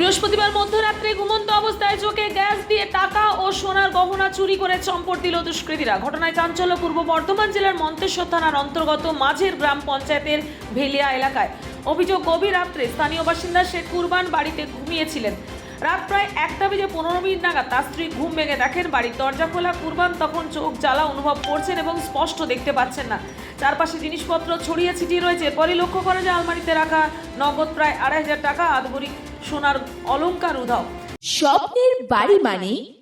বৃহস্পতিবার মধ্যরাত্রে ঘুমন্ত অবস্থায় চোখে গ্যাস দিয়ে টাকা ও সোনার গহনা চুরি করে চম্পট দিল দুষ্কৃতীরা। ঘটনায় চাঞ্চল্য পূর্ব বর্ধমান জেলার মন্তেশ্বর থানার অন্তর্গত মাঝের গ্রাম পঞ্চায়েতের ভেলিয়া এলাকায়। অভিযোগ গভীর রাত্রে স্থানীয় বাসিন্দা শেখ কুরবান বাড়িতে ঘুমিয়েছিলেন। রাত প্রায় একটা বেজে পনেরো মিনিট নাগাদ তার স্ত্রী ঘুম ভেঙে দেখেন, বাড়ির দরজা খোলা কুরবান তখন চোখ জ্বালা অনুভব করছেন এবং স্পষ্ট দেখতে পাচ্ছেন না। চারপাশে জিনিসপত্র ছড়িয়ে ছিটিয়ে রয়েছে। পরে লক্ষ্য করা যে আলমারিতে রাখা নগদ প্রায় আড়াই হাজার টাকা আধবরি সোনার অলঙ্কার উধাও। স্বপ্নের বাড়ি মানে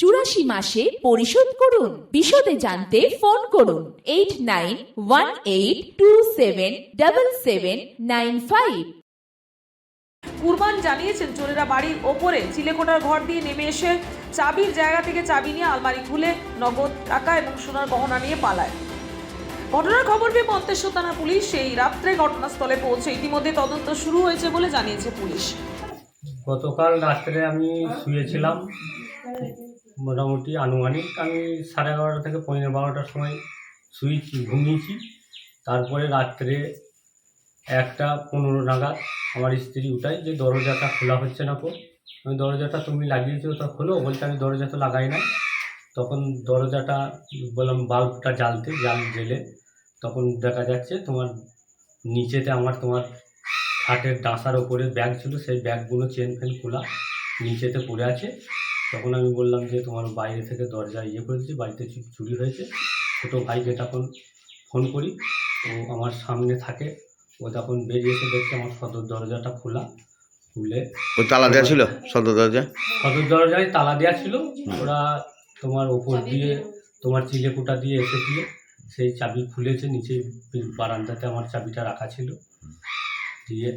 চুরাশি মাসে পরিশোধ করুন। বিশদে জানতে ফোন করুন। Eight nine one eight two seven double seven nine five. Kurban জানিয়েছেন চোরেরা বাড়ির ওপরে চিলেকোটার ঘর দিয়ে নেমে এসে চাবির জায়গা থেকে চাবি নিয়ে আলমারি খুলে নগদ টাকা এবং সোনার গহনা নিয়ে পালায়। ঘটনার খবর পেয়ে মন্তেশ্বর থানা পুলিশ সেই রাত্রে ঘটনাস্থলে পৌঁছে। ইতিমধ্যে তদন্ত শুরু হয়েছে বলে জানিয়েছে পুলিশ। গতকাল রাত্রে আমি শুয়েছিলাম। মোটামুটি আনুমানিক আমি সাড়ে এগারোটা থেকে পনেরো বারোটার সময় শুয়েছি, ঘুমিয়েছি। তারপরে রাত্রে একটা পনেরো নাগাদ আমার স্ত্রী উঠাই যে দরজাটা খোলা হচ্ছে না কো। দরজাটা তুমি লাগিয়েছো তা খোলো, বলছে আমি দরজা তো লাগাই না তখন দরজাটা বললাম বাল্বটা জ্বালতে জাল জেলে তখন দেখা যাচ্ছে তোমার নিচেতে আমার তোমার খাটের ডাসার ওপরে ব্যাগ ছিল সেই ব্যাগগুলো চেন ফেন খোলা নিচেতে পড়ে আছে। তখন আমি বললাম যে তোমার বাইরে থেকে দরজা ইয়ে করে দিচ্ছি বাড়িতে চুরি হয়েছে। ছোটো ভাইকে তখন ফোন করি ও আমার সামনে থাকে। ও তখন বেরিয়ে এসে দেখছে আমার সদর দরজাটা খোলা খুলে ওই তালা দেওয়া ছিল? সদর দরজা? সদর দরজায় তালা দেওয়া ছিল। ওরা তোমার ওপর দিয়ে তোমার চিলেকুটা দিয়ে এসে দিয়ে সেই চাবি খুলেছে নিচে বারান্দাতে আমার চাবিটা রাখা ছিল। দিয়ে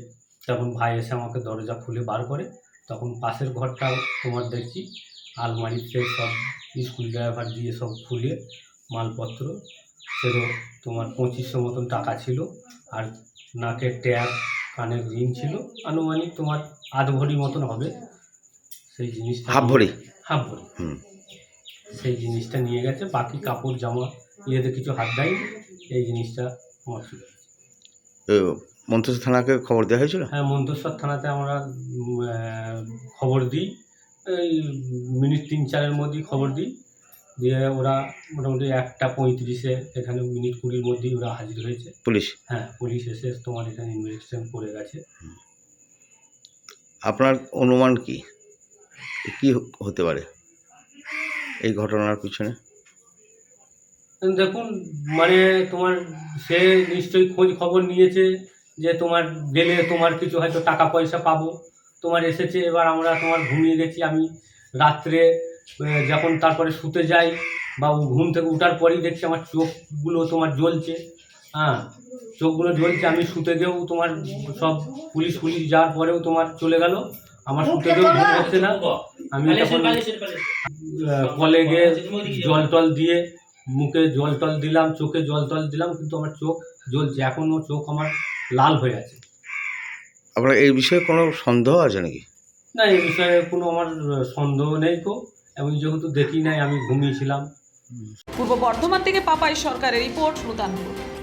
তখন ভাই এসে আমাকে দরজা খুলে বার করে তখন পাশের ঘরটাও তোমার দেখছি আলমারিতে সব স্কুল ড্রাইভার দিয়ে সব খুলে মালপত্র সেরও তোমার পঁচিশশো মতন টাকা ছিল আর নাকের ট্যাপ কানের রিং ছিল আনুমানিক তোমার আধ ভরি মতন হবে। সেই জিনিসটা হাফ ভরি? হাফ ভরি। সেই জিনিসটা নিয়ে গেছে বাকি কাপড় জামা ইয়েতে কিছু হাত দেয়নি এই জিনিসটা আমার ছিল। মন্ত্রী থানাকে খবর দেওয়া হয়েছিল? হ্যাঁ মন্তেশ্বর থানাতে আমরা খবর দিই। এই মিনিট তিন চারের মধ্যেই খবর দিই দিয়ে ওরা মোটামুটি একটা পঁয়ত্রিশে এখানে মিনিট কুড়ির মধ্যেই ওরা হাজির হয়েছে। পুলিশ? হ্যাঁ পুলিশ এসে তোমার এখানে ইনভেস্টিগেশন করে গেছে। আপনার অনুমান কি? কি হতে পারে এই ঘটনার পিছনে? দেখুন মানে তোমার সে নিশ্চয়ই খোঁজ খবর নিয়েছে। যে তোমার গেলে তোমার কিছু হয়তো টাকা পয়সা পাবো। তোমার এসেছে এবার আমরা তোমার ঘুমিয়ে গেছি আমি। রাত্রে যখন তারপরে শুতে যাই বা ঘুম থেকে উঠার পরেই দেখছি আমার চোখগুলো তোমার জ্বলছে। হ্যাঁ চোখগুলো জ্বলছে আমি শুতে গিয়েও তোমার সব পুলিশ পুলিশ যাওয়ার পরেও তোমার চলে গেল। আমার শুতে গিয়েও ঘুম হচ্ছে না। আমি তখন কলে গিয়ে জল টল দিয়ে মুখে জল টল দিলাম চোখে জল টল দিলাম কিন্তু আমার চোখ জ্বলছে। এখনও চোখ আমার লাল হয়ে আছে। আপনার এই বিষয়ে কোনো সন্দেহ আছে নাকি? না এই বিষয়ে কোনো আমার সন্দেহ নেই তো। এবং যেহেতু দেখি নাই আমি ঘুমিয়েছিলাম। পূর্ব বর্ধমান থেকে পাপাই সরকারের রিপোর্ট নূতনপুর